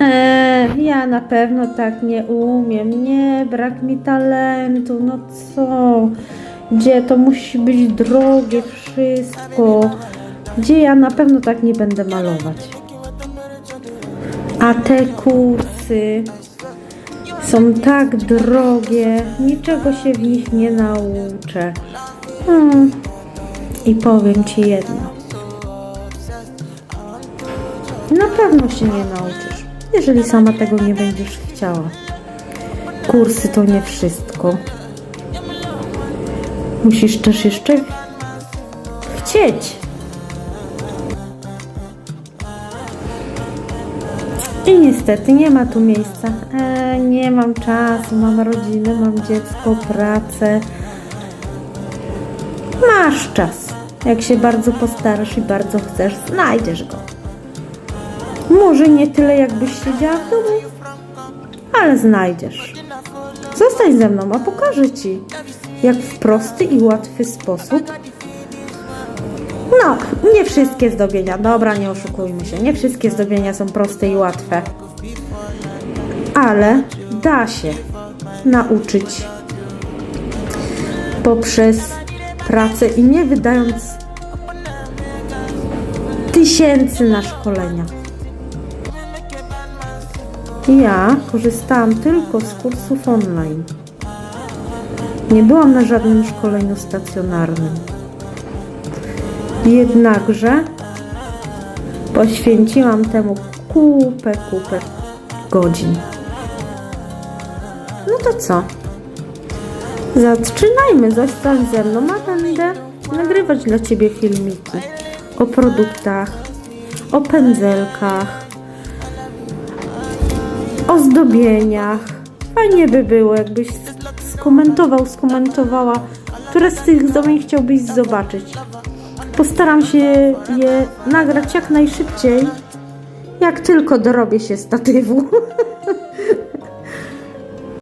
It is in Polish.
Eee, ja na pewno tak nie umiem. Nie, brak mi talentu. No co? Gdzie to musi być drogie wszystko? Gdzie ja na pewno tak nie będę malować? A te kursy są tak drogie, niczego się w nich nie nauczę. Hmm. I powiem Ci jedno. Na pewno się nie nauczysz, jeżeli sama tego nie będziesz chciała. Kursy to nie wszystko. Musisz też jeszcze chcieć. I niestety nie ma tu miejsca. E, nie mam czasu, mam rodzinę, mam dziecko, pracę. Masz czas. Jak się bardzo postarasz i bardzo chcesz, znajdziesz go. Może nie tyle, jakbyś siedziała w domu, ale znajdziesz. Zostań ze mną, a pokażę ci, jak w prosty i łatwy sposób. No, nie wszystkie zdobienia, dobra, nie oszukujmy się, nie wszystkie zdobienia są proste i łatwe, ale da się nauczyć poprzez pracę i nie wydając tysięcy na szkolenia. Ja korzystałam tylko z kursów online. Nie byłam na żadnym szkoleniu stacjonarnym. Jednakże poświęciłam temu kupę, kupę godzin. No to co? Zaczynajmy, zostań ze mną, a będę nagrywać dla Ciebie filmiki o produktach, o pędzelkach, o zdobieniach. Fajnie by było, jakbyś skomentował, skomentowała, które z tych zdobień chciałbyś zobaczyć. Postaram się je nagrać jak najszybciej, jak tylko dorobię się statywu.